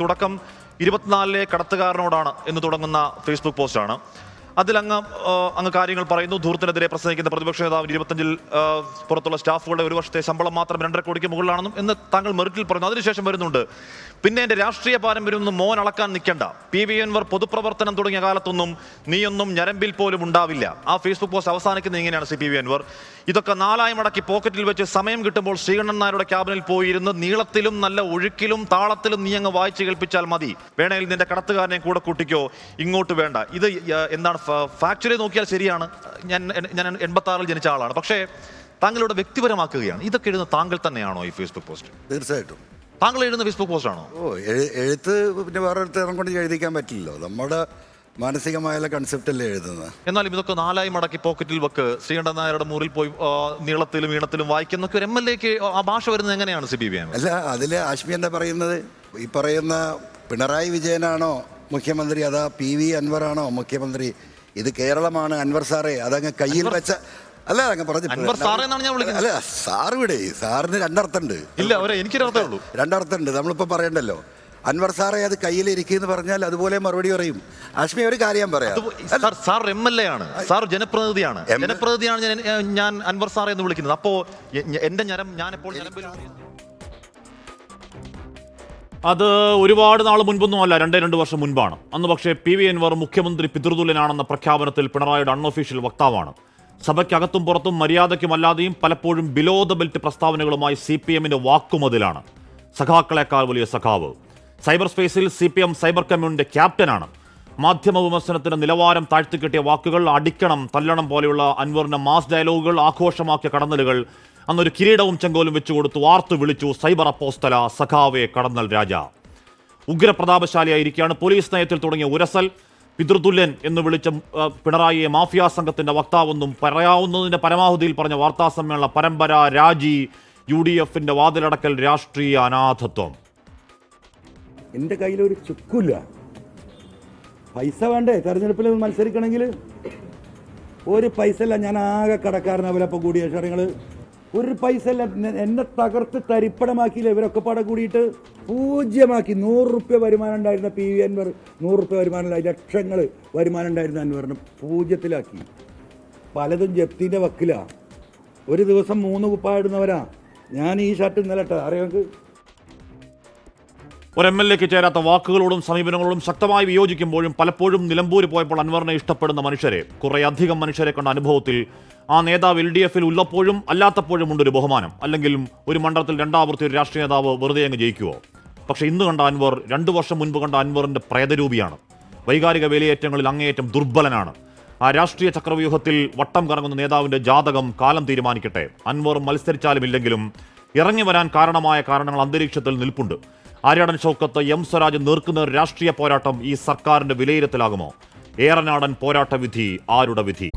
തുടക്കം ഇരുപത്തിനാലിലെ കടത്തുകാരനോടാണ് എന്ന് തുടങ്ങുന്ന ഫേസ്ബുക്ക് പോസ്റ്റാണ്. അതിലങ്ങ് അങ്ങ് കാര്യങ്ങൾ പറയുന്നു. ധൂർത്തിനെതിരെ പ്രസംഗിക്കുന്ന പ്രതിപക്ഷ നേതാവിന് ഇരുപത്തഞ്ചിൽ പുറത്തുള്ള സ്റ്റാഫുകളുടെ ഒരു വർഷത്തെ ശമ്പളം മാത്രം രണ്ടര കോടിക്ക് മുകളിലാണെന്നും എന്ന് താങ്കൾ മെറിറ്റിൽ പറഞ്ഞു അതിനുശേഷം വരുന്നുണ്ട്. പിന്നെ എന്റെ രാഷ്ട്രീയ പാരമ്പര്യം ഒന്നും മോൻ അളക്കാൻ നിൽക്കണ്ട. പി വി എൻവർ പൊതുപ്രവർത്തനം തുടങ്ങിയ കാലത്തൊന്നും നീയൊന്നും ഞരമ്പിൽ പോലും ഉണ്ടാവില്ല. ആ ഫേസ്ബുക്ക് പോസ്റ്റ് അവസാനിക്കുന്നത് ഇങ്ങനെയാണ് സി പി വി എൻവർ ഇതൊക്കെ നാലായി മടക്കി പോക്കറ്റിൽ വെച്ച് സമയം കിട്ടുമ്പോൾ ശ്രീകണ്ഠൻ നായരുടെ ക്യാബിനിൽ പോയിരുന്ന് നീളത്തിലും നല്ല ഒഴുക്കിലും താളത്തിലും നീ അങ്ങ് വായിച്ച് കേൾപ്പിച്ചാൽ മതി. വേണമെങ്കിൽ നിന്റെ കടത്തുകാരനെ കൂടെ കൂട്ടിക്കോ. ഇങ്ങോട്ട് വേണ്ട. ഇത് എന്താണ് ഫാക്ച്വലി നോക്കിയാൽ ശരിയാണ്. ഞാൻ ഞാൻ എൺപത്തി ആറിൽ ജനിച്ച ആളാണ്. പക്ഷേ താങ്കളുടെ വ്യക്തിപരമാക്കുകയാണ്. ഇതൊക്കെ എഴുതുന്ന താങ്കൾ തന്നെയാണോ ഈ ഫേസ്ബുക്ക് പോസ്റ്റ് തീർച്ചയായിട്ടും. താങ്കൾ എഴുതുന്ന ഫേസ്ബുക്ക് പോസ്റ്റാണോ ഓ എഴു- എഴുത്ത് പിന്നെ വേറൊരുത്തരം കൊണ്ട് എഴുതിക്കാൻ പറ്റില്ലല്ലോ. നമ്മുടെ മാനസികമായ കൺസെപ്റ്റല്ലേ എഴുതുന്നത്? എന്നാലും ഇതൊക്കെ നാലായി മടക്കി പോക്കറ്റിൽ വെക്ക്. ശ്രീകണ്ഠൻ നായരുടെ മുറിൽ പോയി നീളത്തിലും ഈണത്തിലും വായിക്കുന്നൊക്കെ ഒരു എം എൽ എക്ക് ആ ഭാഷ വരുന്നത് എങ്ങനെയാണ് സി ബി ബി അല്ല അതിൽ ആശ്മി എന്താ പറയുന്നത്? ഈ പറയുന്ന പിണറായി വിജയനാണോ മുഖ്യമന്ത്രി? അതാ പി വി അൻവറാണോ മുഖ്യമന്ത്രി? ഇത് കേരളമാണ് അൻവർ സാറേ അതങ്ങ് കയ്യിൽ വെച്ച അല്ല അങ്ങ് പറഞ്ഞു അൻവർ സാറേ എന്നാണ് ഞാൻ വിളിക്കുന്നത്. അല്ല സാറ് ഇവിടെ സാറിന് രണ്ടർത്ഥമുണ്ട് ഇല്ല എനിക്ക് എനിക്കൊരർത്ഥമേ ഉള്ളൂ. രണ്ടർത്ഥമുണ്ട് നമ്മളിപ്പോൾ പറയണ്ടല്ലോ. അൻവർ സാറേ അത് കയ്യിലിരിക്കുന്നു പറഞ്ഞാൽ അതുപോലെ മറുപടി പറയും. അഷ്മി ഒരു കാര്യം പറയാം. Sir sir M L A ആണ്. സാർ ജനപ്രതിനിധിയാണ്. ജനപ്രതിനിധിയാണ് ഞാൻ ഞാൻ അൻവർ സാറേ എന്ന് വിളിക്കുന്നത്. അപ്പോ എന്റെ ഞരം ഞരമ്പിൽ അത് ഒരുപാട് നാൾ മുൻപൊന്നും അല്ല രണ്ടേ രണ്ട് വർഷം മുൻപാണ്. അന്ന് പക്ഷേ പി വി എൻവർ മുഖ്യമന്ത്രി പിതൃതുല്യനാണെന്ന പ്രഖ്യാപനത്തിൽ പിണറായിയുടെ അൺഒഫീഷ്യൽ വക്താവാണ്. സഭയ്ക്കകത്തും പുറത്തും മര്യാദയ്ക്കുമല്ലാതെയും പലപ്പോഴും ബിലോ ദ ബെൽറ്റ് പ്രസ്താവനകളുമായി സി പി എമ്മിന്റെ വാക്കുമതിലാണ്. സഖാക്കളെക്കാൾ വലിയ സഖാവ്. സൈബർ സ്പേസിൽ സി പി എം സൈബർ കമ്മ്യൂണിന്റെ ക്യാപ്റ്റനാണ്. മാധ്യമ വിമർശനത്തിന് നിലവാരം താഴ്ത്തിക്കെട്ടിയ വാക്കുകൾ അടിക്കണം തല്ലണം പോലെയുള്ള അൻവറിന്റെ മാസ് ഡയലോഗുകൾ ആഘോഷമാക്കിയ കടന്നലുകൾ അന്നൊരു കിരീടവും ചെങ്കോലും വെച്ചു കൊടുത്തു വാർത്തു വിളിച്ചു സൈബർ അപ്പോസ്തല സഖാവെ കടന്നൽ രാജ. ഉഗ്രപ്രതാപശാലിയായിരിക്കുകയാണ് പോലീസ് നയത്തിൽ തുടങ്ങിയ ഉരസൽ. പിതൃതുല്യൻ എന്ന് വിളിച്ച പിണറായിയെ മാഫിയ സംഘത്തിന്റെ വക്താവെന്നും പറയാവുന്നതിന്റെ പരമാവധിയിൽ പറഞ്ഞ വാർത്താ സമ്മേളന പരമ്പര രാജി യു ഡി എഫിന്റെ വാതിലടക്കൽ രാഷ്ട്രീയ അനാഥത്വം. എന്റെ കയ്യിലൊരു ചുക്കില്ല. പൈസ വേണ്ടേ? തെരഞ്ഞെടുപ്പിൽ മത്സരിക്കണമെങ്കിൽ ഒരു പൈസ ഇല്ല. ഞാൻ ആകെ കടക്കാരനെ. വിലപ്പം കൂടിയ നിങ്ങൾ ഒരു പൈസ എന്നെ തകർത്ത് തരിപ്പടമാക്കിയില്ല ഇവരൊക്കെ പാടെ കൂടിയിട്ട്? പൂജ്യമാക്കി. നൂറ് റുപ്യ വരുമാനം ഉണ്ടായിരുന്ന പി വി അൻവർ നൂറ് റുപ്യ വരുമാനം ലക്ഷങ്ങൾ വരുമാനം ഉണ്ടായിരുന്ന അൻവറിന് പൂജ്യത്തിലാക്കി. പലതും ജപ്തിന്റെ വക്കിലാണ് ഒരു ദിവസം മൂന്ന് കുപ്പായിടുന്നവരാ. ഞാൻ ഈ ഷർട്ട് ഇന്നലെ ഇട്ടതാ. അറിയാം ഒരു എം എൽ എക്ക് ചേരാത്ത വാക്കുകളോടും സമീപനങ്ങളോടും ശക്തമായി വിയോജിക്കുമ്പോഴും പലപ്പോഴും നിലമ്പൂർ പോയപ്പോൾ അൻവറിനെ ഇഷ്ടപ്പെടുന്ന മനുഷ്യരെ കുറേയധികം മനുഷ്യരെ കണ്ട അനുഭവത്തിൽ ആ നേതാവ് എൽ ഡി എഫിൽ ഉള്ളപ്പോഴും അല്ലാത്തപ്പോഴും ഒരു ബഹുമാനം. അല്ലെങ്കിൽ ഒരു മണ്ഡലത്തിൽ രണ്ടാമൃത്തി ഒരു രാഷ്ട്രീയ നേതാവ് വെറുതെ അങ്ങ് ജയിക്കുമോ പക്ഷേ ഇന്ന് കണ്ട അൻവർ രണ്ടു വർഷം മുൻപ് കണ്ട അൻവറിന്റെ പ്രേതരൂപിയാണ്. വൈകാരിക വിലയേറ്റങ്ങളിൽ അങ്ങേയറ്റം ദുർബലനാണ്. ആ രാഷ്ട്രീയ ചക്രവ്യൂഹത്തിൽ വട്ടം കറങ്ങുന്ന നേതാവിന്റെ ജാതകം കാലം തീരുമാനിക്കട്ടെ. അൻവർ മത്സരിച്ചാലും ഇല്ലെങ്കിലും ഇറങ്ങി വരാൻ കാരണമായ കാരണങ്ങൾ അന്തരീക്ഷത്തിൽ നിൽപ്പുണ്ട്. ആര്യാടൻ ചൗക്കത്ത് എം സ്വരാജ് നീർക്കുന്ന രാഷ്ട്രീയ പോരാട്ടം ഈ സർക്കാരിന്റെ വിലയിരുത്തലാകുമോ? ഏറനാടൻ പോരാട്ട വിധി ആരുടെ വിധി?